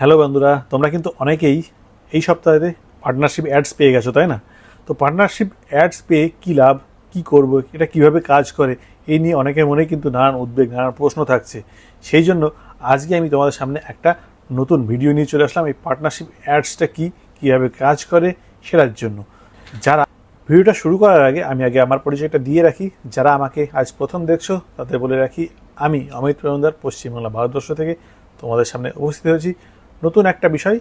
Hello বন্ধুরা, তোমরা কিন্তু অনেকেই এই সপ্তাহে পার্টনারশিপ অ্যাডস পেয়ে গেছো, তাই না? তো পার্টনারশিপ অ্যাডস পেয়ে কী লাভ, কী করব, এটা কীভাবে কাজ করে, এই নিয়ে অনেকের মনে কিন্তু নানান উদ্বেগ, নানান প্রশ্ন থাকছে। সেই জন্য আজকে আমি তোমাদের সামনে একটা নতুন ভিডিও নিয়ে চলে আসলাম, এই পার্টনারশিপ অ্যাডসটা কী, কীভাবে কাজ করে, সেটার জন্য। যারা ভিডিওটা শুরু করার আগে আমি আগে আমার পরিচয়টা দিয়ে রাখি, যারা আমাকে আজ প্রথম দেখছ, তাদের বলে রাখি, আমি অমিত প্রমদার পশ্চিমবাংলা ভারতবর্ষ থেকে তোমাদের সামনে উপস্থিত হয়েছি। নতুন একটা বিষয়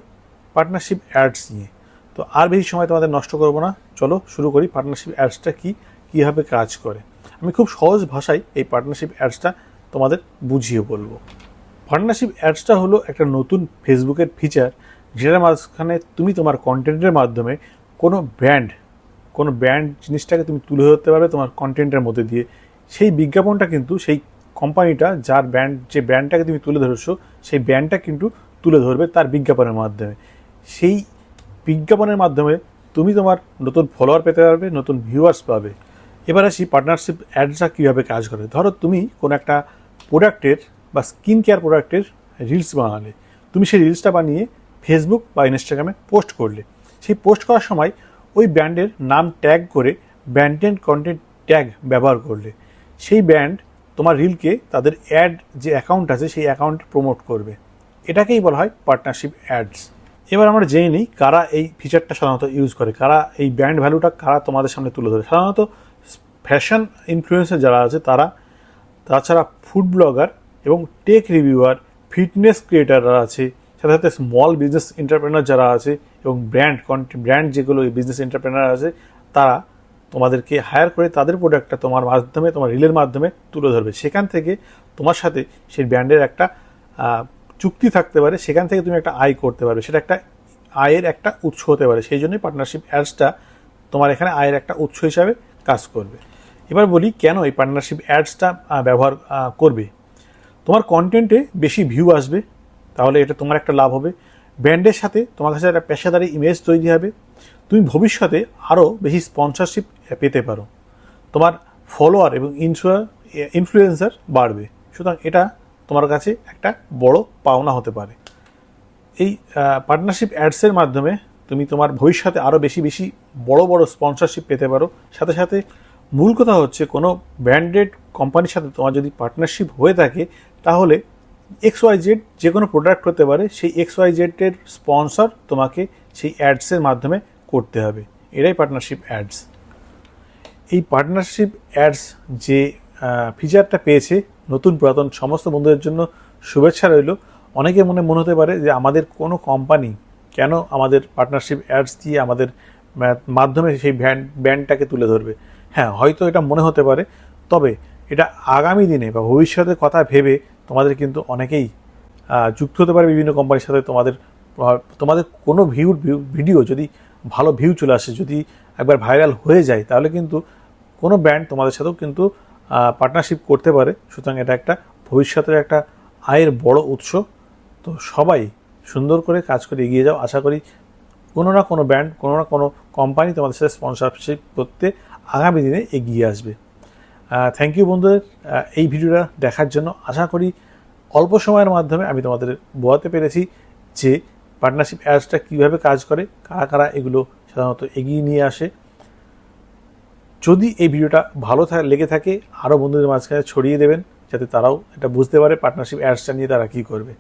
পার্টনারশিপ অ্যাডস নিয়ে। তো আর বেশি সময় তোমাদের নষ্ট করব না। চলো শুরু করি পার্টনারশিপ অ্যাডসটা কী, কীভাবে কাজ করে। আমি খুব সহজ ভাষায় এই পার্টনারশিপ অ্যাডসটা তোমাদের বুঝিয়ে বলব। পার্টনারশিপ অ্যাডসটা হলো একটা নতুন ফেসবুকের ফিচার যেটার মাঝখানে তুমি তোমার কন্টেন্টের মাধ্যমে কোনো ব্র্যান্ড কোনো ব্র্যান্ড জিনিসটাকে তুমি তুলে ধরতে পারবে তোমার কন্টেন্টের মধ্যে দিয়ে। সেই বিজ্ঞাপনটা কিন্তু সেই কোম্পানিটা যার ব্র্যান্ড যে ব্র্যান্ডটাকে তুমি তুলে ধরেছো, সেই ব্র্যান্ডটা কিন্তু তুলে ধরবে তার বিজ্ঞাপনের মাধ্যমে। সেই বিজ্ঞাপনের মাধ্যমে তুমি তোমার নতুন ফলোয়ার পেতে পারবে, নতুন ভিউয়ার্স পাবে। এবার আসি পার্টনারশিপ অ্যাডসটা কীভাবে কাজ করে। ধরো তুমি কোনো একটা প্রোডাক্টের বা স্কিন কেয়ার প্রোডাক্টের রিলস বানালে। তুমি সেই রিলসটা বানিয়ে ফেসবুক বা ইনস্টাগ্রামে পোস্ট করলে। সেই পোস্ট করার সময় ওই ব্র্যান্ডের নাম ট্যাগ করে ব্র্যান্ডেড কন্টেন্ট ট্যাগ ব্যবহার করলে। সেই ব্র্যান্ড তোমার রিলকে তাদের অ্যাড যে অ্যাকাউন্ট আছে, সেই অ্যাকাউন্টে প্রমোট করবে। এটাকেই বলা হয় পার্টনারশিপ অ্যাডস এবার আমরা জেনে নিই কারা এই ফিচারটা সাধারণত ইউজ করে, কারা এই ব্র্যান্ড ভ্যালুটা কারা তোমাদের সামনে তুলে ধরে। সাধারণত ফ্যাশন ইনফ্লুয়েন্সার যারা আছে, তারা, তাছাড়া ফুড ব্লগার এবং টেক রিভিউয়ার ফিটনেস ক্রিয়েটাররা আছে, সাথে সাথে স্মল বিজনেস এন্টারপ্রেনার যারা আছে এবং ব্র্যান্ড ব্র্যান্ড যেগুলো বিজনেস এন্টারপ্রেনার আছে, তারা তোমাদেরকে হায়ার করে তাদের প্রোডাক্টটা তোমার মাধ্যমে, তোমার রিলের মাধ্যমে তুলে ধরবে। সেখান থেকে তোমার সাথে সেই ব্র্যান্ডের একটা চুক্তি থাকতে পারে, সেখান থেকে তুমি একটা আয় করতে পারবে। সেটা একটা আয়ের একটা উৎস হতে পারে। সেই জন্যই পার্টনারশিপ অ্যাডসটা তোমার এখানে আয়ের একটা উৎস হিসাবে কাজ করবে। এবার বলি কেন এই পার্টনারশিপ অ্যাডসটা ব্যবহার করবে? তোমার কন্টেন্টে বেশি ভিউ আসবে, তাহলে এটা তোমার একটা লাভ হবে। ব্র্যান্ডের সাথে তোমার কাছে একটা পেশাদারি ইমেজ তৈরি হবে। তুমি ভবিষ্যতে আরও বেশি স্পন্সরশিপ পেতে পারো। তোমার ফলোয়ার এবং ইনফ্লুয়েন্সার বাড়বে। সুতরাং এটা তোমার কাছে একটা বড় পাওনা হতে পারে। এই পার্টনারশিপ অ্যাডসের মাধ্যমে তুমি তোমার ভবিষ্যতে আরও বেশি বেশি বড় বড় স্পন্সরশিপ পেতে পারো। সাথে সাথে মূল কথা হচ্ছে কোনো ব্র্যান্ডেড কোম্পানির সাথে তোমার যদি পার্টনারশিপ হয়ে থাকে, তাহলে এক্স ওয়াই জেড যে কোনো প্রোডাক্ট হতে পারে, সেই এক্স ওয়াই জেডের স্পন্সর তোমাকে সেই অ্যাডসের মাধ্যমে করতে হবে। এটাই পার্টনারশিপ অ্যাডস এই পার্টনারশিপ অ্যাডস যে ফিচারটা পেয়েছে নতুন পুরাতন সমস্ত বন্ধুদের জন্য শুভেচ্ছা রইল। অনেকে মনে মনে হতে পারে যে আমাদের কোনো কোম্পানি কেন আমাদের পার্টনারশিপ অ্যাডস দিয়ে আমাদের মাধ্যমে সেই ব্র্যান্ড ব্র্যান্ডটাকে তুলে ধরবে? হ্যাঁ হয়তো এটা মনে হতে পারে। তবে এটা আগামী দিনে বা ভবিষ্যতের কথা ভেবে তোমাদের কিন্তু অনেকেই যুক্ত হতে পারে বিভিন্ন কোম্পানির সাথে। তোমাদের তোমাদের কোনো ভিউ ভিডিও যদি ভালো ভিউ চলে আসে, যদি একবার ভাইরাল হয়ে যায়, তাহলে কিন্তু কোনো ব্র্যান্ড তোমাদের সাথেও কিন্তু পার্টনারশিপ করতে পারে। সুতরাং এটা একটা ভবিষ্যতের একটা আয়ের বড় উৎস। তো সবাই সুন্দর করে কাজ করে এগিয়ে যাও। আশা করি কোনো না কোনো ব্র্যান্ড কোনো না কোনো কোম্পানি তোমাদের সাথে স্পন্সরশিপ করতে আগামী দিনে এগিয়ে আসবে। থ্যাংক ইউ বন্ধুদের। এই ভিডিওটা দেখার জন্য আশা করি অল্প সময়ের মাধ্যমে আমি তোমাদের বোয়াতে পেরেছি যে পার্টনারশিপ অ্যাডসটা কীভাবে কাজ করে, কারা কারা এগুলো সাধারণত এগিয়ে নিয়ে আসে। যদি এই ভিডিওটা ভালো লেগে থাকে আরও বন্ধুদের মাঝখানে ছড়িয়ে দেবেন, যাতে তারাও এটা বুঝতে পারে পার্টনারশিপ অ্যাডসটা নিয়ে তারা কী করবে।